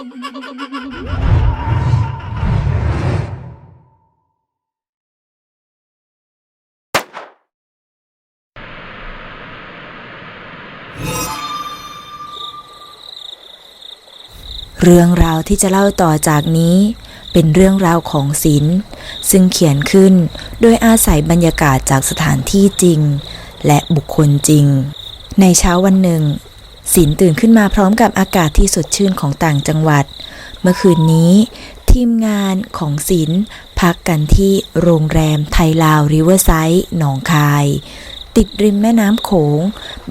เรื่องราวที่จะเล่าต่อจากนี้ เป็นเรื่องราวของศิลป์ซึ่งเขียนขึ้นโดยอาศัยบรรยากาศจากสถานที่จริง และบุคคลจริง ในเช้าวันหนึ่ง ศิลป์ตื่นขึ้นมาพร้อมกับอากาศที่สดชื่นของต่างจังหวัด เมื่อคืนนี้ทีมงานของศิลพักกันที่โรงแรมไทยลาวริเวอร์ไซด์หนองคาย ติดริมแม่น้ำโขง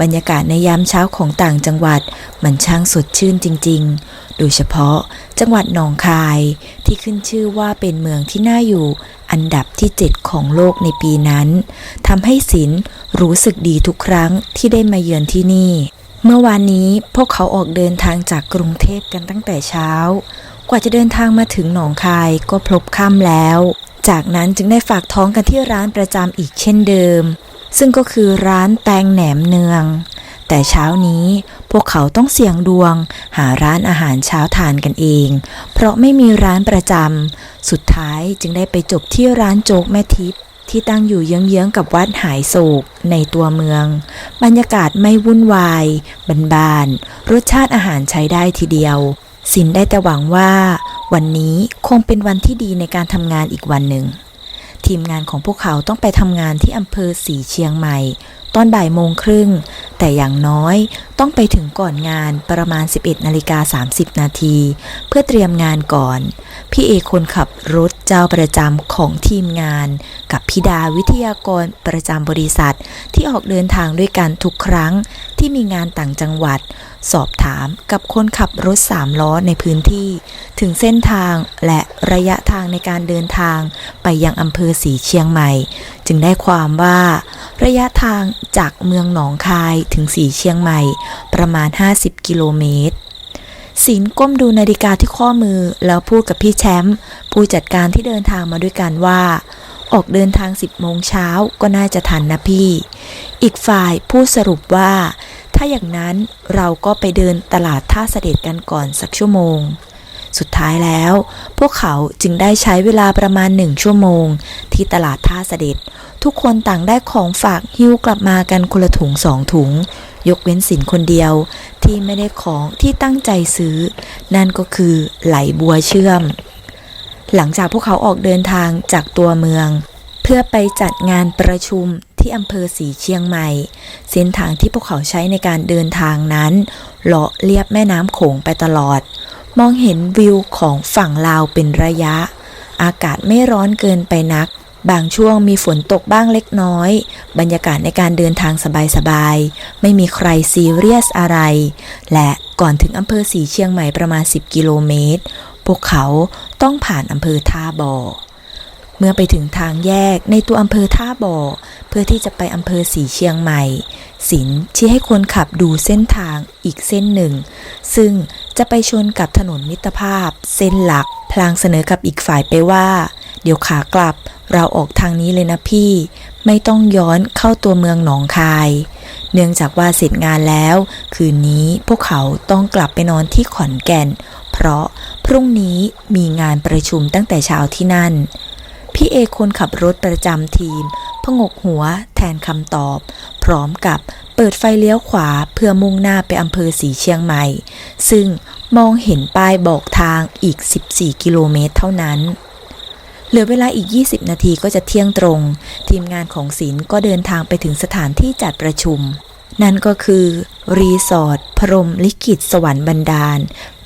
บรรยากาศในยามเช้าของต่างจังหวัด มันช่างสดชื่นจริง ๆ โดยเฉพาะจังหวัดหนองคายที่ขึ้นชื่อว่าเป็นเมืองที่น่าอยู่ อันดับที่ 7 ของโลกในปีนั้นทำให้ศิลรู้สึกดีทุกครั้งที่ได้มาเยือนที่นี่ เมื่อวานนี้พวกเขาออกเดินทางจากกรุงเทพกันตั้งแต่เช้า กว่าจะเดินทางมาถึงหนองคายก็พลบค่ำแล้ว จากนั้นจึงได้ฝากท้องกันที่ร้านประจำอีกเช่นเดิม ซึ่งก็คือร้านแตงแหนมเนือง แต่เช้านี้พวกเขาต้องเสี่ยงดวง หาร้านอาหารเช้าทานกันเอง เพราะไม่มีร้านประจำสุดท้ายจึงได้ไปจบที่ร้านโจ๊กแม่ทิพย์ ที่ตั้งอยู่เยื้องๆกับวัดหายโศกในตัวเมือง บรรยากาศไม่วุ่นวายบานรสชาติอาหารใช้ได้ทีเดียว สินได้แต่หวังว่า วันนี้คงเป็นวันที่ดีในการทำงานอีกวันหนึ่ง ทีมงานของพวกเขาต้องไปทำงานที่อำเภอสีเชียงใหม่ ตอนบ่ายโมงครึ่ง แต่อย่างน้อยต้องไปถึงก่อนงานประมาณ 11นาฬิกา30 นาที เพื่อเตรียมงานก่อน พี่เอคนขับรถเจ้าประจำของทีมงาน กับพิดาวิทยากรประจำบริษัทที่ออกเดินทางด้วยกันทุกครั้งที่มีงานต่างจังหวัด สอบถามกับคนขับรถสามล้อในพื้นที่ ถึงเส้นทางและระยะทางในการเดินทางไปยังอำเภอสีเชียงใหม่ จึงได้ความว่า ระยะทางจากเมืองหนองคายถึงสีเชียงใหม่ ประมาณ 50 กิโลเมตรศิลก้มดูนาฬิกาที่ข้อมือแล้วพูดกับพี่แชมป์ผู้จัดการที่เดินทางมาด้วยกันว่า ออกเดินทาง 10โมงเช้าก็น่าจะทันนะพี่ อีกฝ่ายพูดสรุปว่า ถ้าอย่างนั้นเราก็ไปเดินตลาดท่าเสด็จกันก่อนสักชั่วโมง สุดท้ายแล้ว พวกเขาจึงได้ใช้เวลาประมาณหนึ่งชั่วโมง ที่ตลาดท่าเสด็จ ทุกคนต่างได้ของฝากหิ้วกลับมากันคนละถุงสองถุง ยกเว้นสินคนเดียวที่ไม่ได้ของที่ตั้งใจซื้อ นั่นก็คือไหลบัวเชื่อม หลังจากพวกเขาออกเดินทางจากตัวเมือง เพื่อไปจัดงานประชุมที่อำเภอสีเชียงใหม่ เส้นทางที่พวกเขาใช้ในการเดินทางนั้น เลาะเลียบแม่น้ำโขงไปตลอด มองเห็นวิวของฝั่งลาวเป็นระยะ อากาศไม่ร้อนเกินไปนัก บางช่วงมีฝนตกบ้างเล็กน้อย บรรยากาศในการเดินทางสบายๆ ไม่มีใครซีเรียสอะไร และก่อนถึงอำเภอสีเชียงใหม่ประมาณ 10 กิโลเมตร พวกเขาต้องผ่านอำเภอท่าบ่อเมื่อไปถึงทางแยกในตัวอำเภอท่าบ่อ เพื่อที่จะไปอำเภอสีเชียงใหม่ สินชี้ให้คนขับดูเส้นทางอีกเส้นหนึ่ง ซึ่ง จะไปชนกับถนนมิตรภาพ เส้นหลัก พลางเสนอกับอีกฝ่ายไปว่า เดี๋ยวขากลับ เราออกทางนี้เลยนะพี่ ไม่ต้องย้อนเข้าตัวเมืองหนองคาย เนื่องจากว่าเสร็จงานแล้ว คืนนี้พวกเขาต้องกลับไปนอนที่ขอนแก่น เพราะพรุ่งนี้มีงานประชุมตั้งแต่เช้าที่นั่น พี่เอคนขับรถประจำทีมพงกหัวแทนคำตอบ พร้อมกับ เปิดไฟเลี้ยวขวาเพื่อมุ่งหน้าไปอำเภอสีเชียงใหม่ ซึ่งมองเห็นป้ายบอกทางอีก 14 กิโลเมตรเท่านั้น เหลือเวลาอีก 20 นาทีก็จะเที่ยงตรง ทีมงานของศิลป์ก็เดินทางไปถึงสถานที่จัดประชุม นั่นก็คือ รีสอร์ทพรมลิขิตสวรรค์บันดาล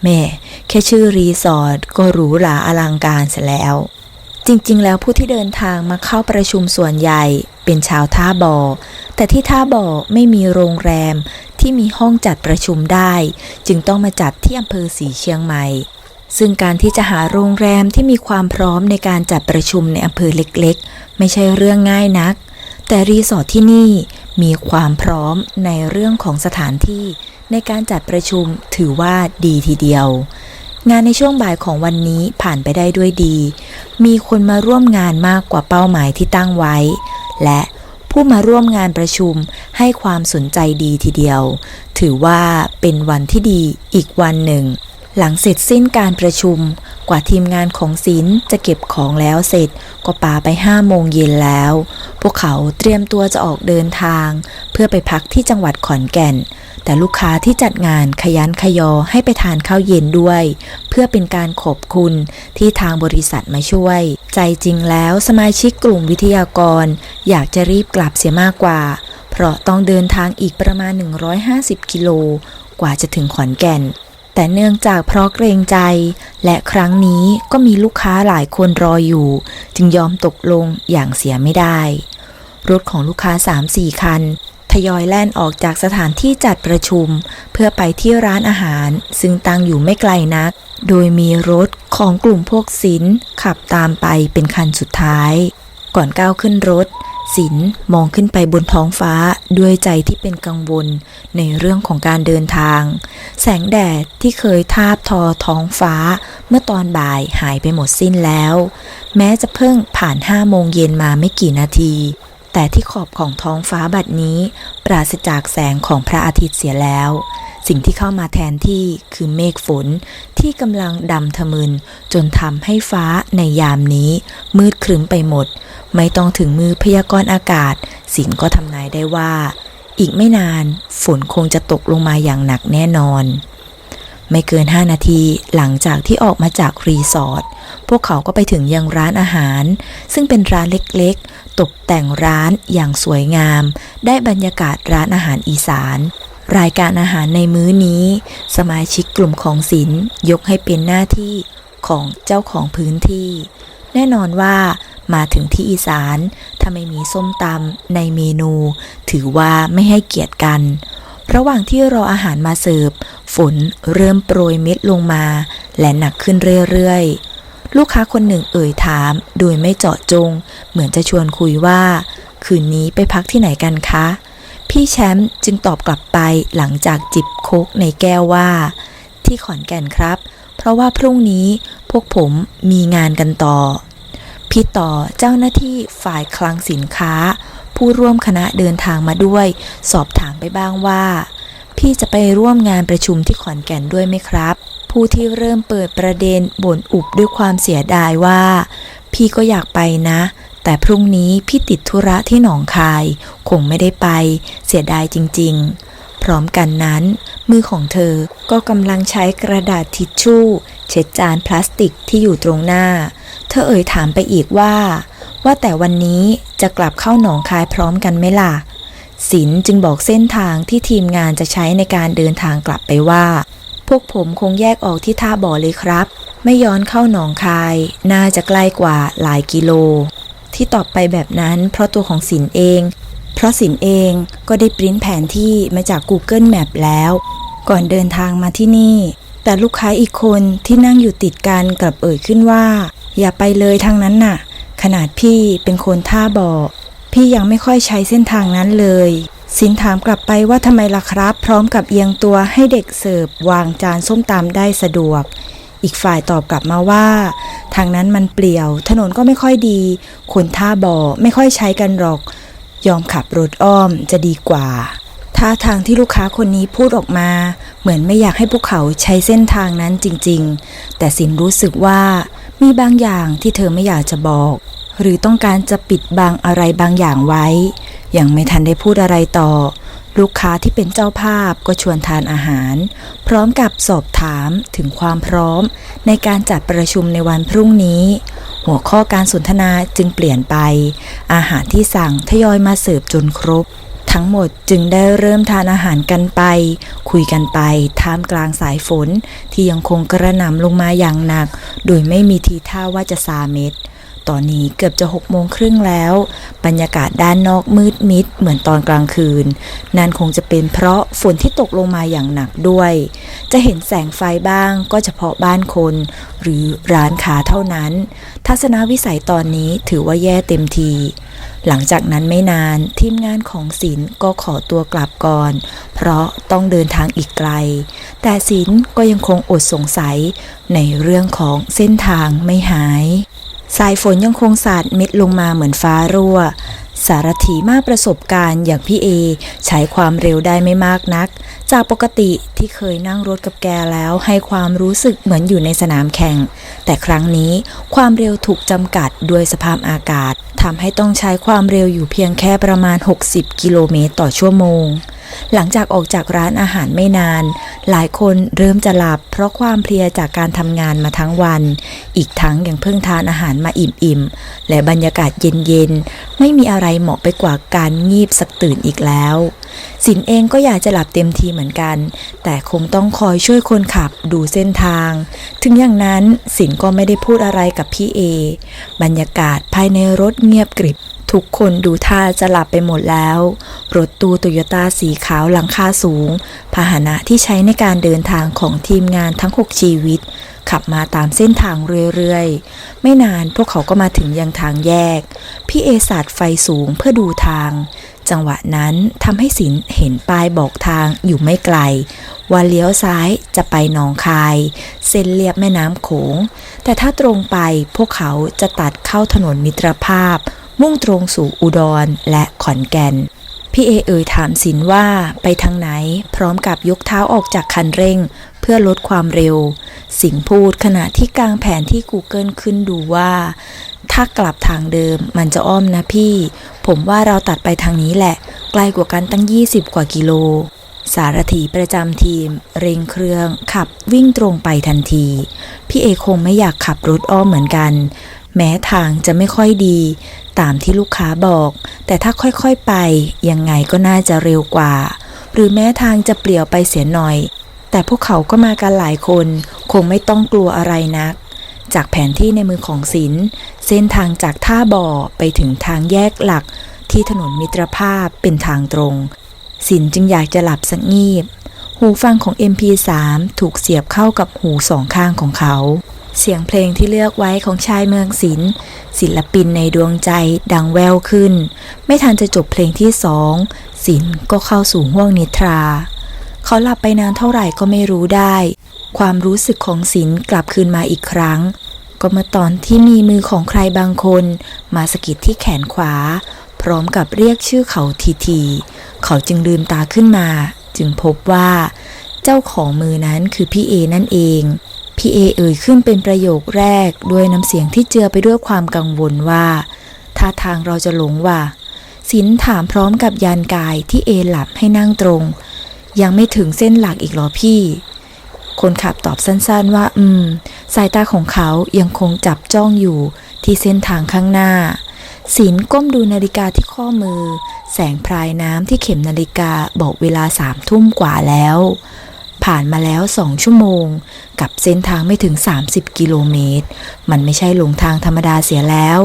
แม่ แค่ชื่อรีสอร์ทก็หรูหราอลังการเสียแล้ว จริงๆ แล้วผู้ที่เดินทางมาเข้าประชุมส่วนใหญ่เป็นชาวท่าบ่อ แต่ที่ท่าบ่อไม่มีโรงแรมที่มีห้องจัดประชุมได้ จึงต้องมาจัดที่อำเภอสีเชียงใหม่ ซึ่งการที่จะหาโรงแรมที่มีความพร้อมในการจัดประชุมในอำเภอเล็กๆ ไม่ใช่เรื่องง่ายนัก แต่รีสอร์ทที่นี่มีความพร้อมในเรื่องของสถานที่ในการจัดประชุมถือว่าดีทีเดียว งานในช่วงบ่ายของวันนี้ผ่านไปได้ด้วยดี มีคนมาร่วมงานมากกว่าเป้าหมายที่ตั้งไว้ และผู้มาร่วมงานประชุมให้ความสนใจดีทีเดียว ถือว่าเป็นวันที่ดีอีกวันหนึ่ง หลังเสร็จสิ้นการประชุม กว่าทีมงานของศิลป์จะเก็บของแล้วเสร็จก็ปาไปห้าโมงเย็นแล้ว พวกเขาเตรียมตัวจะออกเดินทาง เพื่อไปพักที่จังหวัดขอนแก่น แต่ลูกค้าที่จัดงานขยันขยอให้ไปทานข้าวเย็นด้วย เพื่อเป็นการขอบคุณที่ทางบริษัทมาช่วย ใจจริงแล้วสมาชิกกลุ่มวิทยากร อยากจะรีบกลับเสียมากกว่า เพราะต้องเดินทางอีกประมาณ 150 กิโลกว่าจะถึงขอนแก่น แต่เนื่องจากเพราะเกรงใจ และครั้งนี้ก็มีลูกค้าหลายคนรออยู่ จึงยอมตกลงอย่างเสียไม่ได้ รถของลูกค้า 3-4 คัน ทยอยแล่นออกจากสถานที่จัดประชุม เพื่อไปที่ร้านอาหาร ซึ่งตั้งอยู่ไม่ไกลนัก โดยมีรถของกลุ่มพวกศิลขับตามไปเป็นคันสุดท้าย ก่อนก้าวขึ้นรถ ศิลมองขึ้นไปบนท้องฟ้าด้วยใจที่เป็นกังวลในเรื่องของการเดินทาง แสงแดดที่เคยทาบทอท้องฟ้าเมื่อตอนบ่ายหายไปหมดสิ้นแล้ว แม้จะเพิ่งผ่านห้าโมงเย็นมาไม่กี่นาที แต่ที่ขอบของท้องฟ้าบัดนี้ ปราศจากแสงของพระอาทิตย์เสียแล้ว สิ่งที่เข้ามาแทนที่คือเมฆฝนที่กำลังดำทะมึน จนทำให้ฟ้าในยามนี้ มืดครึ้มไปหมด ไม่ต้องถึงมือพยากรณ์อากาศ สินก็ทำนายได้ว่า อีกไม่นานฝนคงจะตกลงมาอย่างหนักแน่นอน ไม่เกิน 5 นาทีหลังจากที่ออกมาจากรีสอร์ทพวกเขาก็ไปถึงยังร้านอาหาร ซึ่งเป็นร้านเล็กๆ ตกแต่งร้านอย่างสวยงาม ได้บรรยากาศร้านอาหารอีสาน รายการอาหารในมื้อนี้ สมาชิกกลุ่มของศิลป์ยกให้เป็นหน้าที่ของเจ้าของพื้นที่ แน่นอนว่ามาถึงที่อีสานถ้าไม่มีส้มตำในเมนู ถือว่าไม่ให้เกียรติกัน ระหว่างที่รออาหารมาเสิร์ฟ ฝนเริ่มโปรยเม็ดลงมา และหนักขึ้นเรื่อยๆ ลูกค้าคนหนึ่งเอ่ยถาม โดยไม่เจาะจง เหมือนจะชวนคุยว่า คืนนี้ไปพักที่ไหนกันคะ พี่แชมป์จึงตอบกลับไปหลังจากจิบโคกในแก้วว่า ที่ขอนแก่นครับ เพราะว่าพรุ่งนี้พวกผมมีงานกันต่อ พี่ต่อเจ้าหน้าที่ฝ่ายคลังสินค้า ผู้ร่วมคณะเดินทางมาด้วย สอบถามไปบ้างว่า พี่จะไปร่วมงานประชุมที่ขอนแก่นด้วยไหมครับ ผู้ที่เริ่มเปิดประเด็นบ่นอุบด้วยความเสียดายว่า พี่ก็อยากไปนะ แต่พรุ่งนี้พี่ติดธุระที่หนองคาย คงไม่ได้ไป เสียดายจริง ๆ พร้อมกันนั้น มือของเธอก็กำลังใช้กระดาษทิชชู่ เช็ดจานพลาสติกที่อยู่ตรงหน้า เธอเอ่ยถามไปอีกว่า ว่าแต่วันนี้จะกลับเข้าหนองคายพร้อมกันไหมล่ะศิลจึงบอกเส้นทางที่ทีมงานจะใช้ในการเดินทางกลับไปว่า พวกผมคงแยกออกที่ท่าบ่อเลยครับ ไม่ย้อนเข้าหนองคาย น่าจะใกล้กว่าหลายกิโล ที่ตอบไปแบบนั้น เพราะตัวของศิลป์เอง เพราะศิลป์เองก็ได้ปริ้นแผนที่มาจาก Google Map แล้ว ก่อนเดินทางมาที่นี่ แต่ลูกค้าอีกคนที่นั่งอยู่ติดกันกลับเอ่ยขึ้นว่า อย่าไปเลยทางนั้นน่ะ ขนาดพี่เป็นคนท่าบ่อพี่ยังไม่ค่อยใช้เส้นทางนั้นเลย สินถามกลับไปว่าทำไมล่ะครับ พร้อมกับเอียงตัวให้เด็กเสิร์ฟวางจานส้มตำได้สะดวก อีกฝ่ายตอบกลับมาว่า ทางนั้นมันเปลี่ยว ถนนก็ไม่ค่อยดี คนท่าบ่อไม่ค่อยใช้กันหรอก ยอมขับรถอ้อมจะดีกว่าท่าทางที่ลูกค้าคนนี้พูดออกมา เหมือนไม่อยากให้พวกเขาใช้เส้นทางนั้นจริง ๆ แต่สินรู้สึกว่ามีบางอย่างที่เธอไม่อยากจะบอก หรือต้องการจะปิดบังอะไรบางอย่างไว้ ยังไม่ทันได้พูดอะไรต่อ ลูกค้าที่เป็นเจ้าภาพก็ชวนทานอาหาร พร้อมกับสอบถามถึงความพร้อม ในการจัดประชุมในวันพรุ่งนี้ หัวข้อการสนทนาจึงเปลี่ยนไป อาหารที่สั่งทยอยมาเสิร์ฟจนครบ ทั้งหมดจึงได้เริ่มทานอาหารกันไป คุยกันไปท่ามกลางสายฝน ที่ยังคงกระหน่ำลงมาอย่างหนัก โดยไม่มีทีท่าว่าจะซาเม็ด ตอนนี้เกือบจะหกโมงครึ่งแล้ว บรรยากาศด้านนอกมืดมิดเหมือนตอนกลางคืน นั่นคงจะเป็นเพราะฝนที่ตกลงมาอย่างหนักด้วย จะเห็นแสงไฟบ้างก็เฉพาะบ้านคน หรือร้านค้าเท่านั้น ทัศนวิสัยตอนนี้ถือว่าแย่เต็มทีหลังจากนั้นไม่นานทีมงานของศิลป์ก็ขอตัวกลับก่อน เพราะต้องเดินทางอีกไกล แต่ศิลป์ก็ยังคงอดสงสัยในเรื่องของเส้นทางไม่หาย สายฝนยังคงสาดเม็ดลงมาเหมือนฟ้ารั่ว สารถีมากประสบการณ์อย่างพี่เอใช้ความเร็วได้ไม่มากนัก จากปกติที่เคยนั่งรถกับแกแล้วให้ความรู้สึกเหมือนอยู่ในสนามแข่ง แต่ครั้งนี้ความเร็วถูกจำกัดด้วยสภาพอากาศทำให้ต้องใช้ความเร็วอยู่เพียงแค่ประมาณ 60 กิโลเมตรต่อชั่วโมง หลังจากออกจากร้านอาหารไม่นาน หลายคนเริ่มจะหลับ เพราะความเพลียจากการทำงานมาทั้งวัน อีกทั้งยังเพิ่งทานอาหารมาอิ่มๆ และบรรยากาศเย็นๆ ไม่มีอะไรเหมาะไปกว่าการงีบสักตื่นอีกแล้ว สินเองก็อยากจะหลับเต็มทีเหมือนกัน แต่คงต้องคอยช่วยคนขับดูเส้นทาง ถึงอย่างนั้นสินก็ไม่ได้พูดอะไรกับพี่เอ บรรยากาศภายในรถเงียบกริบ ทุกคนดูท่าจะหลับไปหมดแล้ว รถตู้โตโยต้าสีขาวหลังคาสูง พาหนะที่ใช้ในการเดินทางของทีมงานทั้ง 6 ชีวิต ขับมาตามเส้นทางเรื่อยๆ ไม่นานพวกเขาก็มาถึงยังทางแยก พี่เอสาดไฟสูงเพื่อดูทาง จังหวะนั้นทำให้สินเห็นป้ายบอกทางอยู่ไม่ไกล ว่าเลี้ยวซ้ายจะไปหนองคาย เส้นเลียบแม่น้ำโขง แต่ถ้าตรงไปพวกเขาจะตัดเข้าถนนมิตรภาพ มุ่งตรงสู่อุดรและขอนแก่น พี่เอเอ่ยถามสินว่าไปทางไหน พร้อมกับยกเท้าออกจากคันเร่ง เพื่อลดความเร็ว สิงพูดขณะที่กลางแผนที่ Google ขึ้นดูว่า ถ้ากลับทางเดิมมันจะอ้อมนะพี่ ผมว่าเราตัดไปทางนี้แหละ ไกลกว่ากันตั้ง 20 กว่ากิโล สารถีประจำทีม เร่งเครื่องขับวิ่งตรงไปทันที พี่เอคงไม่อยากขับรถอ้อมเหมือนกัน แม้ทางจะไม่ค่อยดี ตามที่ลูกค้าบอก แต่ถ้าค่อยๆไป ยังไงก็น่าจะเร็วกว่า หรือแม้ทางจะเปลี่ยวไปเสียหน่อย แต่พวกเขาก็มากันหลายคน คงไม่ต้องกลัวอะไรนัก จากแผนที่ในมือของศิลป์เส้นทางจากท่าบ่อไปถึงทางแยกหลัก ที่ถนนมิตรภาพเป็นทางตรงสินจึงอยากจะหลับสักงีบ หูฟังของ MP3 ถูกเสียบเข้ากับหูสองข้างของเขา เสียงเพลงที่เลือกไว้ของชายเมืองศิลป์ศิลปินในดวงใจดังแววขึ้น ไม่ทันจะจบเพลงที่สองศิลป์ก็เข้าสู่ห้วงนิทรา เขาหลับไปนานเท่าไหร่ก็ไม่รู้ได้ ความรู้สึกของศิลป์กลับคืนมาอีกครั้ง ก็เมื่อตอนที่มีมือของใครบางคน มาสกิดที่แขนขวา พร้อมกับเรียกชื่อเขาทีทีๆเขาจึงลืมตาขึ้นมา จึงพบว่า เจ้าของมือนั้นคือพี่เอนั่นเอง พี่เอเอ่ยขึ้นเป็นประโยคแรกด้วยน้ำเสียงที่เจือไปด้วยความกังวลว่าท่าทางเราจะหลงว่ะสินถามพร้อมกับยานกายที่เอหลับให้นั่งตรง ยังไม่ถึงเส้นหลักอีกหรอพี่ คนขับตอบสั้นๆว่า อืม สายตาของเขายังคงจับจ้องอยู่ที่เส้นทางข้างหน้าศิลก้มดูนาฬิกาที่ข้อมือ แสงพรายน้ำที่เข็มนาฬิกาบอกเวลาสามทุ่มกว่าแล้ว ผ่านมาแล้วสองชั่วโมง กับเส้นทางไม่ถึง 30 กิโลเมตร มันไม่ใช่หลงทางธรรมดาเสียแล้ว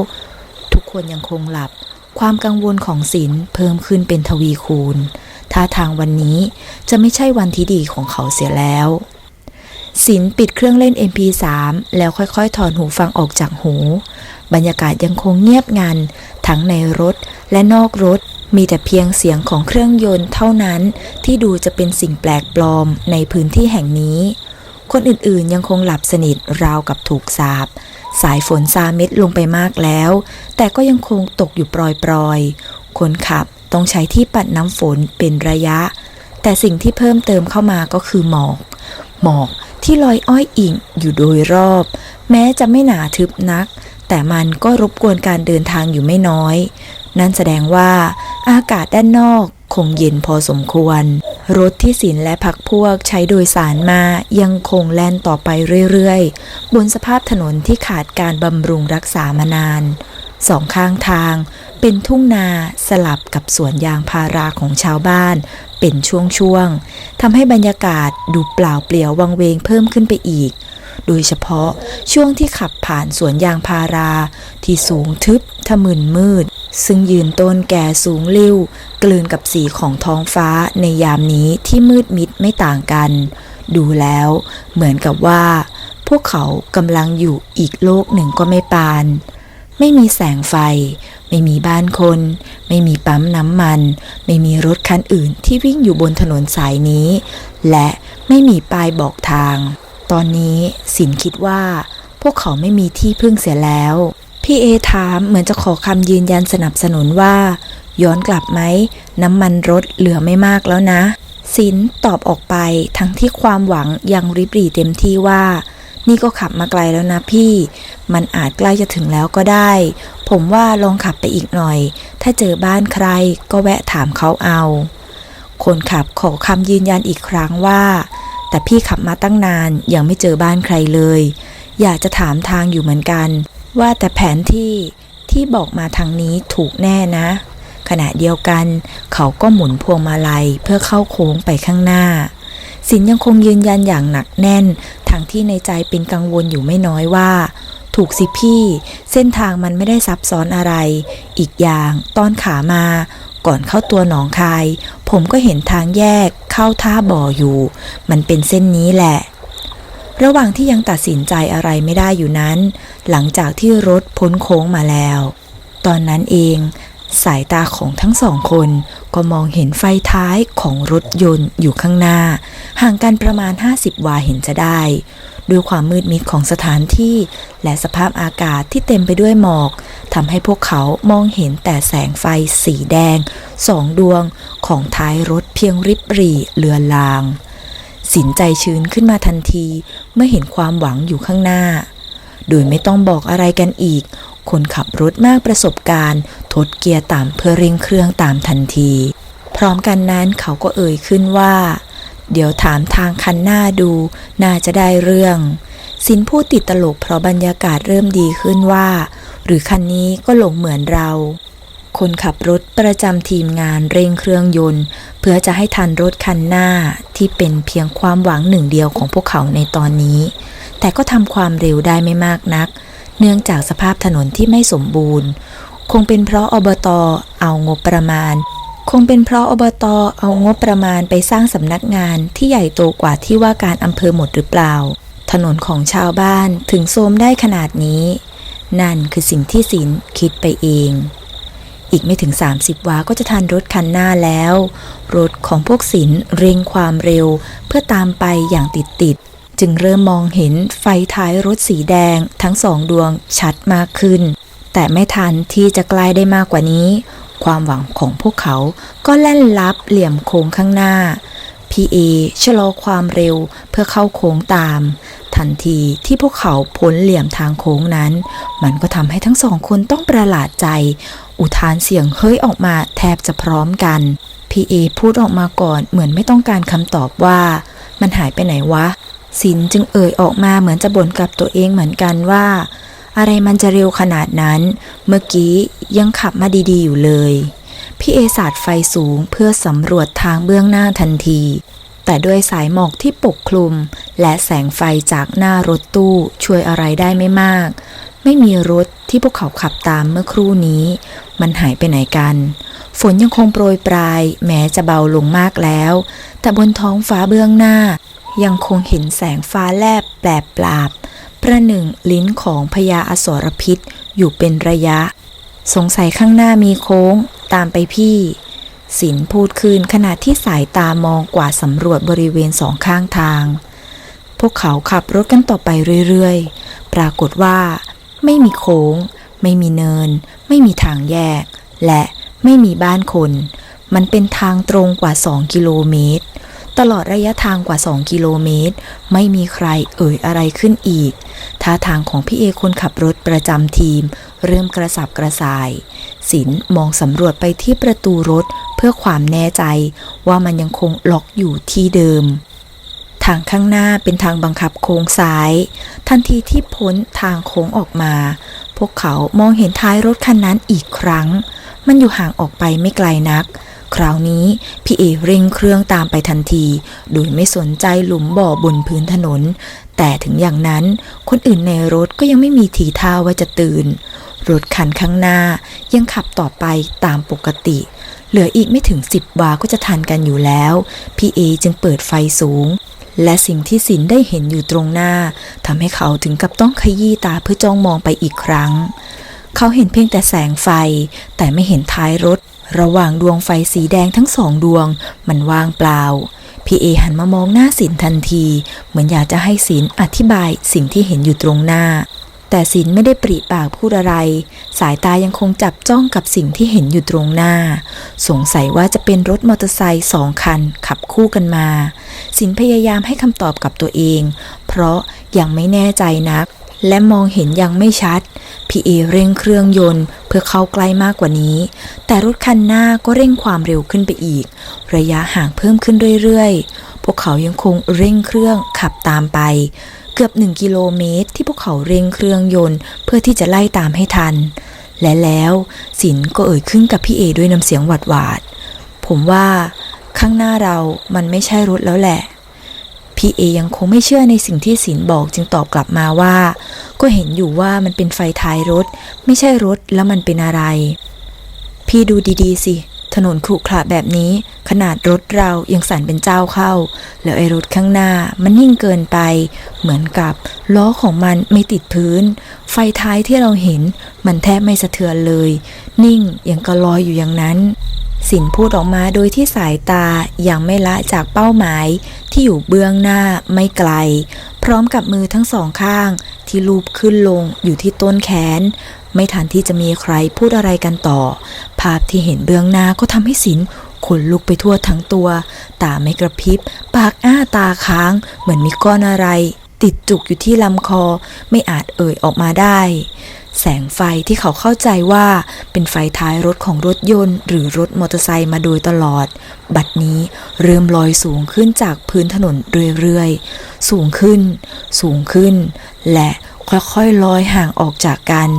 ทุกคนยังคงหลับ ความกังวลของศิลเพิ่มขึ้นเป็นทวีคูณท่าทางวันนี้จะไม่ใช่วันที่ดีของเขาเสียแล้วศิลปิดเครื่องเล่น MP3 แล้วค่อยๆ ถอนหูฟังออกจากหู บรรยากาศยังคงเงียบงัน ทั้งในรถและนอกรถ มีแต่เพียงเสียงของเครื่องยนต์เท่านั้นที่ดูจะเป็นสิ่งแปลกปลอมในพื้นที่แห่งนี้ คนอื่นๆยังคงหลับสนิทราวกับถูกสาบ สายฝนซาเม็ดลงไปมากแล้ว แต่ก็ยังคงตกอยู่ปลอยๆ คนขับต้องใช้ที่ปัดน้ำฝนเป็นระยะ แต่สิ่งที่เพิ่มเติมเข้ามาก็คือหมอก หมอกที่ลอยอ้อยอิ่งอยู่โดยรอบ แม้จะไม่หนาทึบนัก แต่มันก็รบกวนการเดินทางอยู่ไม่น้อย นั่นแสดงว่าอากาศด้านนอกคงเย็นพอสมควร รถที่สินและพักพวกใช้โดยสารมายังคงแล่นต่อไปเรื่อยๆ บนสภาพถนนที่ขาดการบำรุงรักษามานาน สองข้างทางเป็นทุ่งนาสลับกับสวนยางพาราของชาวบ้าน เป็นช่วงๆทำให้บรรยากาศดูเปล่าเปลี่ยววังเวงเพิ่มขึ้นไปอีก โดยเฉพาะช่วงที่ขับผ่านสวนยางพารา ที่สูงทึบทะมึนมืด ซึ่งยืนต้นแก่สูงลิ่ว กลืนกับสีของท้องฟ้าในยามนี้ที่มืดมิดไม่ต่างกัน ดูแล้ว เหมือนกับว่า พวกเขากำลังอยู่อีกโลกหนึ่งก็ไม่ปาน ไม่มีแสงไฟ ไม่มีบ้านคน ไม่มีปั๊มน้ำมัน ไม่มีรถคันอื่นที่วิ่งอยู่บนถนนสายนี้ และไม่มีป้ายบอกทาง ตอนนี้สินคิดว่า พวกเขาไม่มีที่พึ่งเสียแล้ว พี่เอถามเหมือนจะขอคำยืนยันสนับสนุนว่า ย้อนกลับไหม น้ำมันรถเหลือไม่มากแล้วนะสินตอบออกไปทั้งที่ความหวังยังริบหรี่เต็มที่ว่า นี่ก็ขับมาไกลแล้วนะพี่ มันอาจใกล้จะถึงแล้วก็ได้ ผมว่าลองขับไปอีกหน่อย ถ้าเจอบ้านใครก็แวะถามเขาเอา คนขับขอคำยืนยันอีกครั้งว่า แต่พี่ขับมาตั้งนานยังไม่เจอบ้านใครเลย อยากจะถามทางอยู่เหมือนกัน ว่าแต่แผนที่ที่บอกมาทางนี้ถูกแน่นะ ขณะเดียวกัน เขาก็หมุนพวงมาลัยเพื่อเข้าโค้งไปข้างหน้า สินยังคงยืนยันอย่างหนักแน่น ทั้งที่ในใจเป็นกังวลอยู่ไม่น้อยว่า ถูกสิพี่ เส้นทางมันไม่ได้ซับซ้อนอะไร อีกอย่างตอนขามาก่อนเข้าตัวหนองคาย ผมก็เห็นทางแยกเข้าท่าบ่ออยู่ มันเป็นเส้นนี้แหละ ระหว่างที่ยังตัดสินใจอะไรไม่ได้อยู่นั้น หลังจากที่รถพ้นโค้งมาแล้ว ตอนนั้นเองสายตาของทั้งสองคนก็มองเห็นไฟท้ายของรถยนต์อยู่ข้างหน้า ห่างกันประมาณ 50 วาเห็นจะได้ ด้วยความมืดมิดของสถานที่ และสภาพอากาศที่เต็มไปด้วยหมอกทำให้พวกเขามองเห็นแต่แสงไฟสีแดงสองดวงของท้ายรถเพียงริบหรี่เลือนลาง สินใจชื้นขึ้นมาทันทีเมื่อเห็นความหวังอยู่ข้างหน้า โดยไม่ต้องบอกอะไรกันอีก คนขับรถมากประสบการณ์ทดเกียร์ต่ำเพื่อเร่งเครื่องตามทันที พร้อมกันนั้นเขาก็เอ่ยขึ้นว่า เดี๋ยวถามทางคันหน้าดู น่าจะได้เรื่อง สินพูดติดตลกเพราะบรรยากาศเริ่มดีขึ้นว่า หรือคันนี้ก็หลงเหมือนเรา คนขับรถประจำทีมงานเร่งเครื่องยนต์ เพื่อจะให้ทันรถคันหน้าที่เป็นเพียงความหวังหนึ่งเดียวของพวกเขาในตอนนี้ แต่ก็ทำความเร็วได้ไม่มากนัก เนื่องจากสภาพถนนที่ไม่สมบูรณ์ คงเป็นเพราะอบตเอางบประมาณ คงเป็นเพราะอบตเอางบประมาณไปสร้างสำนักงานที่ใหญ่โตกว่าที่ว่าการอำเภอหมดหรือเปล่า ถนนของชาวบ้านถึงโทมได้ขนาดนี้ นั่นคือสิ่งที่สินคิดไปเอง อีกไม่ถึง 30 วาก็จะทันรถคันหน้าแล้ว รถของพวกสินเร่งความเร็ว เพื่อตามไปอย่างติดติด จึงเริ่มมองเห็นไฟท้ายรถสีแดงทั้งสองดวงชัดมากขึ้น แต่ไม่ทันที่จะใกล้ได้มากกว่านี้ ความหวังของพวกเขาก็แล่นลับเหลี่ยมโค้งข้างหน้าพีเอชะลอความเร็วเพื่อเข้าโค้งตาม ทันทีที่พวกเขาพ้นเหลี่ยมทางโค้งนั้น มันก็ทำให้ทั้งสองคนต้องประหลาดใจ อุทานเสียงเฮ้ยออกมาแทบจะพร้อมกัน พีเอพูดออกมาก่อนเหมือนไม่ต้องการคำตอบว่า มันหายไปไหนวะ สินจึงเอ่ยออกมาเหมือนจะบ่นกับตัวเองเหมือนกันว่า อะไรมันจะเร็วขนาดนั้น เมื่อกี้ยังขับมาดีๆอยู่เลยพี่เอสาดไฟสูงเพื่อสำรวจทางเบื้องหน้าทันที แต่ด้วยสายหมอกที่ปกคลุม และแสงไฟจากหน้ารถตู้ช่วยอะไรได้ไม่มาก ไม่มีรถที่พวกเขาขับตามเมื่อครู่นี้ มันหายไปไหนกัน ฝนยังคงโปรยปลาย แม้จะเบาลงมากแล้ว แต่บนท้องฟ้าเบื้องหน้า ยังคงเห็นแสงฟ้าแลบแปลบปราบ ประหนึ่งลิ้นของพญาอสรพิษอยู่เป็นระยะ สงสัยข้างหน้ามีโค้งตามไปพี่ สินพูดคืนขณะที่สายตามองกว่าสำรวจบริเวณสองข้างทาง พวกเขาขับรถกันต่อไปเรื่อยๆ ปรากฏว่า ไม่มีโค้ง ไม่มีเนิน ไม่มีทางแยก และไม่มีบ้านคน มันเป็นทางตรงกว่า 2 กิโลเมตร ตลอดระยะทางกว่า 2 กิโลเมตร ไม่มีใครเอ่ยอะไรขึ้นอีกท่าทางของพี่เอคนขับรถประจำทีม เริ่มกระสับกระส่าย สินมองสำรวจไปที่ประตูรถเพื่อความแน่ใจว่ามันยังคงล็อกอยู่ที่เดิม ทางข้างหน้าเป็นทางบังคับโค้งซ้าย ทันทีที่พ้นทางโค้งออกมา พวกเขามองเห็นท้ายรถคันนั้นอีกครั้ง มันอยู่ห่างออกไปไม่ไกลนัก คราวนี้พี่เอเร่งเครื่องตามไปทันที โดยไม่สนใจหลุมบ่อบนพื้นถนน แต่ถึงอย่างนั้นคนอื่นในรถก็ยังไม่มีทีท่าว่าจะตื่น รถคันข้างหน้ายังขับต่อไปตามปกติ เหลืออีกไม่ถึงสิบวาก็จะทันกันอยู่แล้ว พี่เอจึงเปิดไฟสูง และสิ่งที่สินได้เห็นอยู่ตรงหน้าทำให้เขาถึงกับต้องขยี้ตาเพื่อจ้องมองไปอีกครั้ง เขาเห็นเพียงแต่แสงไฟ แต่ไม่เห็นท้ายรถ ระหว่างดวงไฟสีแดงทั้งสองดวง มันว่างเปล่าพี่เอหันมามองหน้าสินทันที เหมือนอยากจะให้สินอธิบายสิ่งที่เห็นอยู่ตรงหน้า แต่ศิลไม่ได้ปริปากพูดอะไร สายตายังคงจับจ้องกับสิ่งที่เห็นอยู่ตรงหน้า สงสัยว่าจะเป็นรถมอเตอร์ไซค์สองคัน ขับคู่กันมา ศิลพยายามให้คำตอบกับตัวเอง เพราะยังไม่แน่ใจนัก และมองเห็นยังไม่ชัด พี่เอเร่งเครื่องยนต์ เพื่อเข้าใกล้มากกว่านี้ แต่รถคันหน้าก็เร่งความเร็วขึ้นไปอีก ระยะห่างเพิ่มขึ้นเรื่อยๆ พวกเขายังคงเร่งเครื่องขับตามไป เกือบหนึ่งกิโลเมตรที่พวกเขาเร่งเครื่องยนต์ เพื่อที่จะไล่ตามให้ทัน และแล้วสินก็เอ่ยขึ้นกับพี่เอด้วยน้ำเสียงหวาดหวาด ผมว่าข้างหน้าเรามันไม่ใช่รถแล้วแหละ พี่เอยังคงไม่เชื่อในสิ่งที่สินบอกจึงตอบกลับมาว่า ก็เห็นอยู่ว่ามันเป็นไฟท้ายรถ ไม่ใช่รถแล้วมันเป็นอะไร พี่ดูดีๆสิ ถนนขรุขระแบบนี้ ขนาดรถเรายังสั่นเป็นเจ้าเข้า แล้วไอ้รถข้างหน้ามันนิ่งเกินไป เหมือนกับล้อของมันไม่ติดพื้น ไฟท้ายที่เราเห็น มันแทบไม่สะเทือนเลย นิ่งยังกระลอยอยู่อย่างนั้น สินพูดออกมาโดยที่สายตายังไม่ละจากเป้าหมายที่อยู่เบื้องหน้าไม่ไกล ร้อมกับมือทั้งสองข้าง ที่ลูบขึ้นลงอยู่ที่ต้นแขน ไม่ทันที่จะมีใครพูดอะไรกันต่อ ภาพที่เห็นเบื้องหน้าก็ทำให้สินขนลุกไปทั่วทั้งตัว ตาไม่กระพริบ ปากอ้าตาค้าง เหมือนมีก้อนอะไร ติดจุกอยู่ที่ลำคอไม่อาจเอ่ยออกมาได้ แสงไฟที่เขาเข้าใจว่าเป็นไฟท้ายรถของรถยนต์ หรือรถมอเตอร์ไซค์มาโดยตลอด บัดนี้เริ่มลอยสูงขึ้นจากพื้นถนนเรื่อยๆ สูงขึ้น สูงขึ้น และค่อยๆลอยห่างออกจากกัน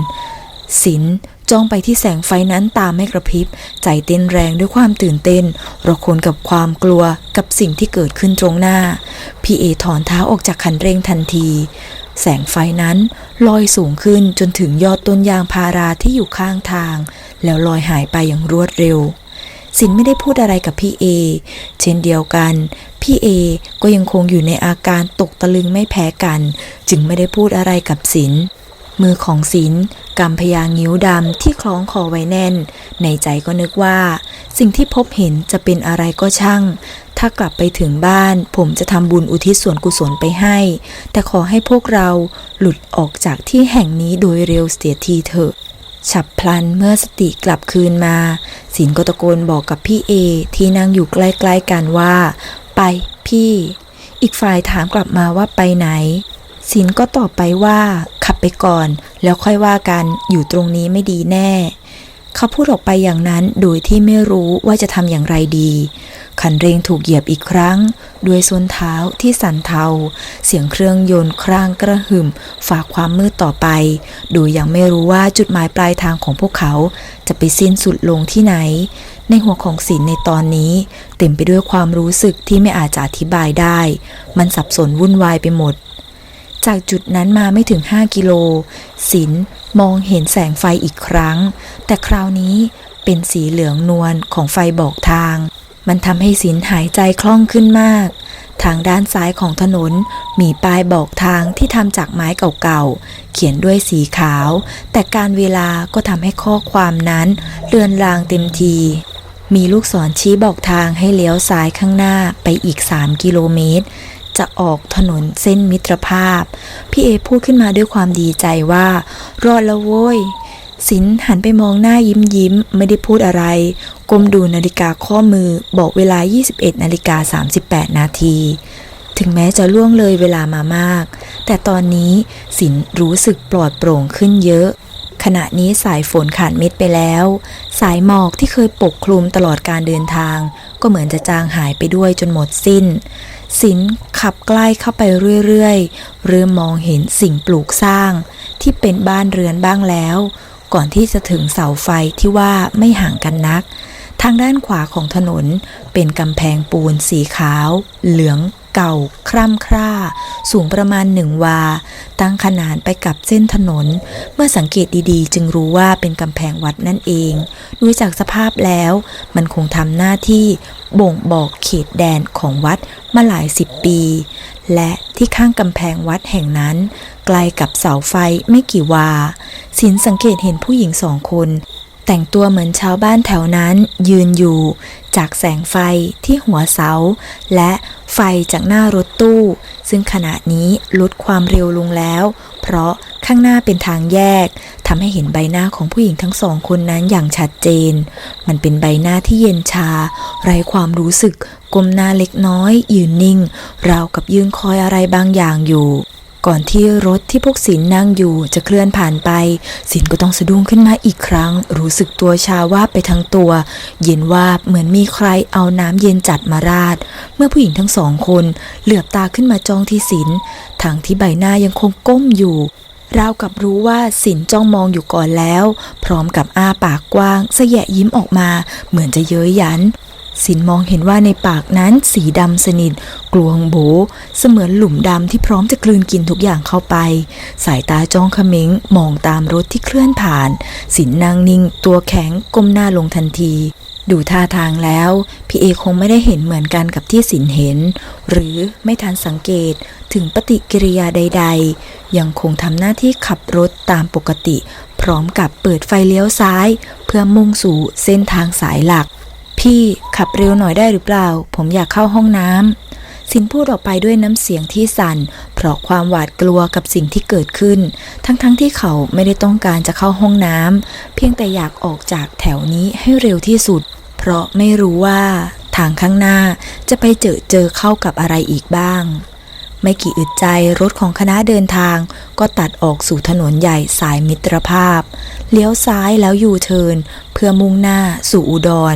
สิน จ้องไปที่แสงไฟนั้นตาไม่กระพริบ ใจเต้นแรงด้วยความตื่นเต้นระคนกับความกลัวกับสิ่งที่เกิดขึ้นตรงหน้า พี่เอถอนเท้าออกจากคันเร่งทันที แสงไฟนั้นลอยสูงขึ้นจนถึงยอดต้นยางพาราที่อยู่ข้างทาง แล้วลอยหายไปอย่างรวดเร็วสินไม่ได้พูดอะไรกับพี่เอ เช่นเดียวกัน พี่เอก็ยังคงอยู่ในอาการตกตะลึงไม่แพ้กัน จึงไม่ได้พูดอะไรกับสิน มือของศิลกำพยางิ้วดำที่คล้องคอไว้แน่น ในใจก็นึกว่า สิ่งที่พบเห็นจะเป็นอะไรก็ช่าง ถ้ากลับไปถึงบ้านผมจะทำบุญอุทิศส่วนกุศลไปให้ แต่ขอให้พวกเราหลุดออกจากที่แห่งนี้โดยเร็วเสียทีเถอะฉับพลันเมื่อสติกลับคืนมาสินก็ตะโกนบอกกับพี่เอที่นั่งอยู่ใกล้ๆกันว่า ไปพี่ อีกฝ่ายถามกลับมาว่าไปไหน สินก็ตอบไปว่าขับไปก่อน แล้วค่อยว่ากันอยู่ตรงนี้ไม่ดีแน่ เขาพูดออกไปอย่างนั้นโดยที่ไม่รู้ว่าจะทำอย่างไรดีคันเร่งถูกเหยียบอีกครั้ง ด้วยส้นเท้าที่สั่นเทา เสียงเครื่องยนต์ครางกระหึ่มฝากความมืดต่อไป โดยยังไม่รู้ว่าจุดหมายปลายทางของพวกเขา จะไปสิ้นสุดลงที่ไหน ในหัวของศิลในตอนนี้ เต็มไปด้วยความรู้สึกที่ไม่อาจจะอธิบายได้ มันสับสนวุ่นวายไปหมด จากจุดนั้นมาไม่ถึง 5 กิโลสินมองเห็นแสงไฟอีกครั้ง แต่คราวนี้เป็นสีเหลืองนวลของไฟบอกทาง มันทำให้สินหายใจคล่องขึ้นมาก ทางด้านซ้ายของถนนมีป้ายบอกทางที่ทำจากไม้เก่าๆ เขียนด้วยสีขาว แต่การเวลาก็ทำให้ข้อความนั้นเลือนลางเต็มที มีลูกศรชี้บอกทางให้เลี้ยวซ้ายข้างหน้าไปอีก 3 กิโลเมตร จะออกถนนเส้นมิตรภาพ พี่เอพูดขึ้นมาด้วยความดีใจว่า รอดแล้วโว้ยสินหันไปมองหน้ายิ้มยิ้มไม่ได้พูดอะไรก้มดูนาฬิกาข้อมือบอกเวลา 21นาฬิกา38 นาที ถึงแม้จะล่วงเลยเวลามามาก แต่ตอนนี้สินรู้สึกปลอดโปร่งขึ้นเยอะ ขณะนี้สายฝนขาดเม็ดไปแล้ว สายหมอกที่เคยปกคลุมตลอดการเดินทาง ก็เหมือนจะจางหายไปด้วยจนหมดสิ้น สินขับใกล้เข้าไปเรื่อยๆ เริ่มมองเห็นสิ่งปลูกสร้าง ที่เป็นบ้านเรือนบ้างแล้ว ก่อนที่จะถึงเสาไฟที่ว่าไม่ห่างกันนัก ทางด้านขวาของถนนเป็นกำแพงปูนสีขาว เหลือง เก่าคร่ำคร่า สูงประมาณหนึ่งวา ตั้งขนานไปกับเส้นถนน เมื่อสังเกตดีๆ จึงรู้ว่าเป็นกำแพงวัดนั่นเองดูจากสภาพแล้ว มันคงทำหน้าที่บ่งบอกเขตแดนของวัดมาหลายสิบปี และที่ข้างกำแพงวัดแห่งนั้น ใกล้กับเสาไฟไม่กี่วาสินสังเกตเห็นผู้หญิงสองคน แต่งตัวเหมือนชาวบ้านแถวนั้นยืนอยู่ จากแสงไฟที่หัวเสา และไฟจากหน้ารถตู้ ซึ่งขณะนี้ลดความเร็วลงแล้ว เพราะข้างหน้าเป็นทางแยกทำให้เห็นใบหน้าของผู้หญิงทั้งสองคนนั้นอย่างชัดเจน มันเป็นใบหน้าที่เย็นชา ไร้ความรู้สึกก้มหน้าเล็กน้อย ยืนนิ่ง ราวกับยืนคอยอะไรบางอย่างอยู่ ก่อนที่รถที่พวกสินนั่งอยู่จะเคลื่อนผ่านไปสินก็ต้องสะดุ้งขึ้นมาอีกครั้ง รู้สึกตัวชาว่าบไปทั้งตัว เย็นว่าบเหมือนมีใครเอาน้ำเย็นจัดมาราด เมื่อผู้หญิงทั้งสองคนเหลือบตาขึ้นมาจ้องที่สินทั้งที่ใบหน้ายังคงก้มอยู่ราวกับรู้ว่าสินจ้องมองอยู่ก่อนแล้ว พร้อมกับอ้าปากกว้าง เสยะยิ้มออกมา เหมือนจะเย้ยหยัน สินมองเห็นว่าในปากนั้นสีดำสนิท กลวงโบ เสมือนหลุมดำที่พร้อมจะกลืนกินทุกอย่างเข้าไป สายตาจ้องเขม็งมองตามรถที่เคลื่อนผ่าน สินนางนิ่ง ตัวแข็งก้มหน้าลงทันที ดูท่าทางแล้ว พี่เอคงไม่ได้เห็นเหมือนกันกับที่สินเห็น หรือไม่ทันสังเกตถึงปฏิกิริยาใด ๆ ยังคงทำหน้าที่ขับรถตามปกติ พร้อมกับเปิดไฟเลี้ยวซ้าย เพื่อมุ่งสู่เส้นทางสายหลัก พี่ขับเร็วหน่อยได้หรือเปล่า ผมอยากเข้าห้องน้ำสินพูดออกไปด้วยน้ำเสียงที่สั่น เพราะความหวาดกลัวกับสิ่งที่เกิดขึ้น ทั้งๆทที่เขาไม่ได้ต้องการจะเข้าห้องน้ำเพียงแต่อยากออกจากแถวนี้ให้เร็วที่สุด เพราะไม่รู้ว่าทางข้างหน้าจะไปเจอเจอเข้ากับอะไรอีกบ้าง ไม่กี่อึดใจรถของคณะเดินทาง ก็ตัดออกสู่ถนนใหญ่สายมิตรภาพ เลี้ยวซ้ายแล้วยูเทิร์นเพื่อมุ่งหน้าสู่อุดร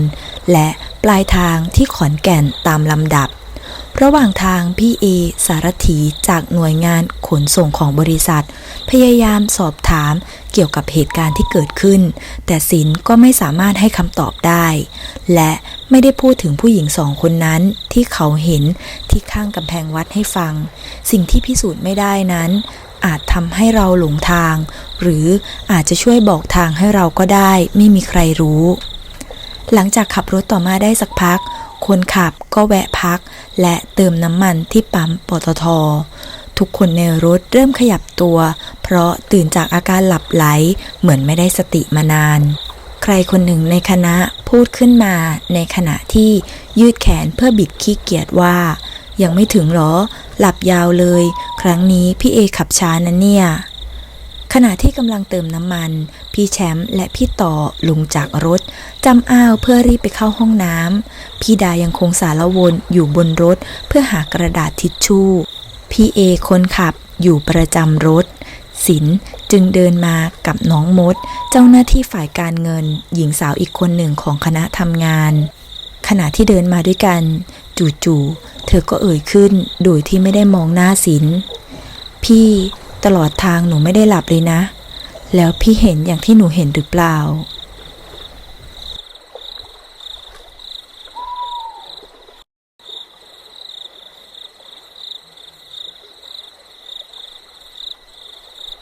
และปลายทางที่ขอนแก่นตามลำดับ ระหว่างทางพี่เอสารถีจากหน่วยงานขนส่งของบริษัท พยายามสอบถามเกี่ยวกับเหตุการณ์ที่เกิดขึ้น แต่สินก็ไม่สามารถให้คำตอบได้ และไม่ได้พูดถึงผู้หญิงสองคนนั้นที่เขาเห็นที่ข้างกำแพงวัดให้ฟัง สิ่งที่พิสูจน์ไม่ได้นั้น อาจทำให้เราหลงทาง หรืออาจจะช่วยบอกทางให้เราก็ได้ ไม่มีใครรู้ หลังจากขับรถต่อมาได้สักพัก คนขับก็แวะพัก และเติมน้ำมันที่ปั๊มปตท ทุกคนในรถเริ่มขยับตัว เพราะตื่นจากอาการหลับไหลเหมือนไม่ได้สติมานาน ใครคนหนึ่งในคณะพูดขึ้นมาในขณะที่ยืดแขนเพื่อบิดขี้เกียจว่า ยังไม่ถึงหรอ หลับยาวเลย ครั้งนี้พี่เอขับช้านะเนี่ย ขณะที่กำลังเติมน้ำมัน พี่แชมป์และพี่ต่อลงจากรถจำอ้าวเพื่อรีบไปเข้าห้องน้ำพี่ดายังคงสารวนอยู่บนรถเพื่อหากระดาษทิชชู่ พี่เอคนขับอยู่ประจำรถสินจึงเดินมากับน้องมด เจ้าหน้าที่ฝ่ายการเงิน หญิงสาวอีกคนหนึ่งของคณะทำงาน ขณะที่เดินมาด้วยกัน จู่ๆเธอก็เอ่ยขึ้นโดยที่ไม่ได้มองหน้าสินพี่ ตลอดทางหนูไม่ได้หลับเลยนะ แล้วพี่เห็นอย่างที่หนูเห็นหรือเปล่า